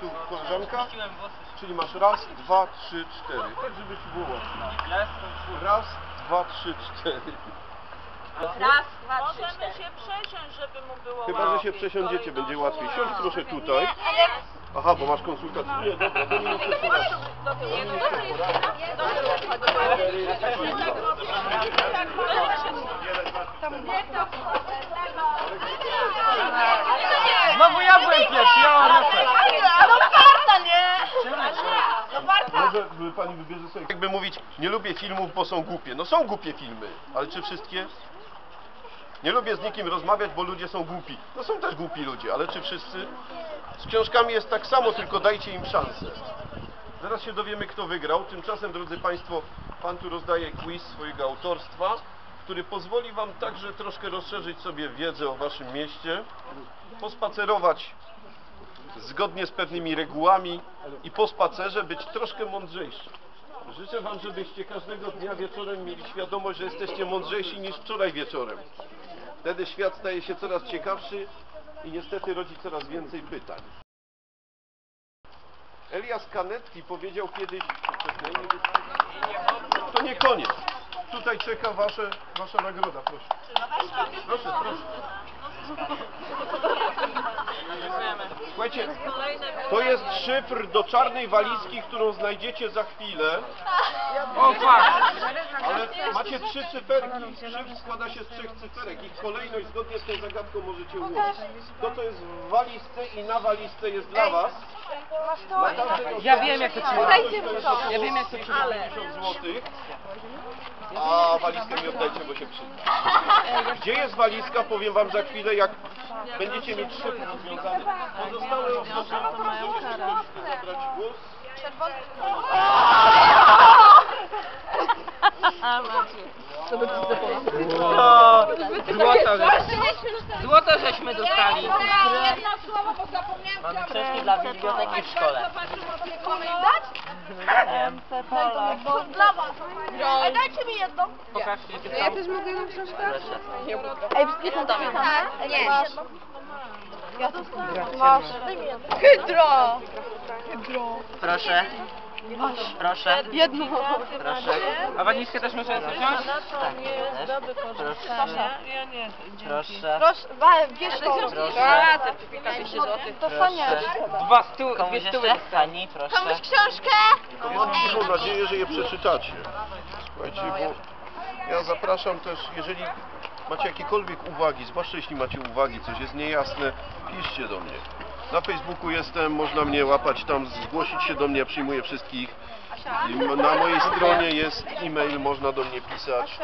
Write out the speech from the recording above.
Tu koleżanka, czyli masz raz, dwa, trzy, cztery. Tak, żeby ci było łatwiej. Raz, dwa, trzy, cztery. Raz, dwa, trzy, Możemy się przesiąść, żeby mu było Chyba, że się łatwiej. przesiądziecie, będzie łatwiej. Siądź proszę tutaj. Aha, bo masz konsultację. Nie, dobra, do minuty. Znowu ja byłem pierwszy, ja mam rację. no warta, nie? No warta. Może pani wybierze sobie. Jakby mówić, nie lubię filmów, bo są głupie. No są głupie filmy, ale czy wszystkie? Nie lubię z nikim rozmawiać, bo ludzie są głupi. No są też głupi ludzie, ale czy wszyscy? Z książkami jest tak samo, tylko dajcie im szansę. Zaraz się dowiemy, kto wygrał. Tymczasem, drodzy Państwo, Pan tu rozdaje quiz swojego autorstwa, który pozwoli Wam także troszkę rozszerzyć sobie wiedzę o Waszym mieście, pospacerować zgodnie z pewnymi regułami i po spacerze być troszkę mądrzejszy. Życzę Wam, żebyście każdego dnia wieczorem mieli świadomość, że jesteście mądrzejsi niż wczoraj wieczorem. Wtedy świat staje się coraz ciekawszy i niestety rodzi coraz więcej pytań. Elias Canetti powiedział kiedyś... To nie koniec. Tutaj czeka wasze, Wasza nagroda, proszę. Proszę, proszę. Słuchajcie, to jest szyfr do czarnej walizki, którą znajdziecie za chwilę. O fuck. Ale macie trzy cyferki. Szyfr składa się z trzech cyferek. Ich kolejność zgodnie z tą zagadką możecie ułożyć. To, co jest w walizce i na walizce jest dla Was. Ja wiem, jak to jest Ja wiem, jak to trzeba. 50 złotych. A walizkę mi oddajcie, bo się przyda. Gdzie jest walizka? Powiem Wam za chwilę, jak będziecie mieć szyfr związany. Pozostałe osoby, żebyście zabrać głos. O, złoto, złoto żeśmy dostali. Jedno słowo, bo zapomniałem. Mamy książki dla biblioteki w szkole. Dla was. Ej, dajcie mi jedną. Pokażcie, jakie Ja są. też mogę jedną książkę? Ej, wszystkie tam Tak, nie. Masz. Masz. Daj mi jedną. Hydro. Proszę. Proszę. Jedną. Proszę. A walizkę też muszę wziąć? Tak. też. Proszę. Ja nie, Proszę. Proszę, wa- bierz to. Proszę. A, certyfikat 10 złotych. To. Proszę. Dwa stu, dwie Komuś stówy jeszcze? dostali. Pani, proszę. Komuś książkę? Mam nadzieję, że je przeczytacie. Słuchajcie, bo ja zapraszam też, jeżeli macie jakiekolwiek uwagi, zwłaszcza jeśli macie uwagi, coś jest niejasne, piszcie do mnie. Na Facebooku jestem, można mnie łapać tam, zgłosić się do mnie, przyjmuję wszystkich. Na mojej stronie jest e-mail, można do mnie pisać.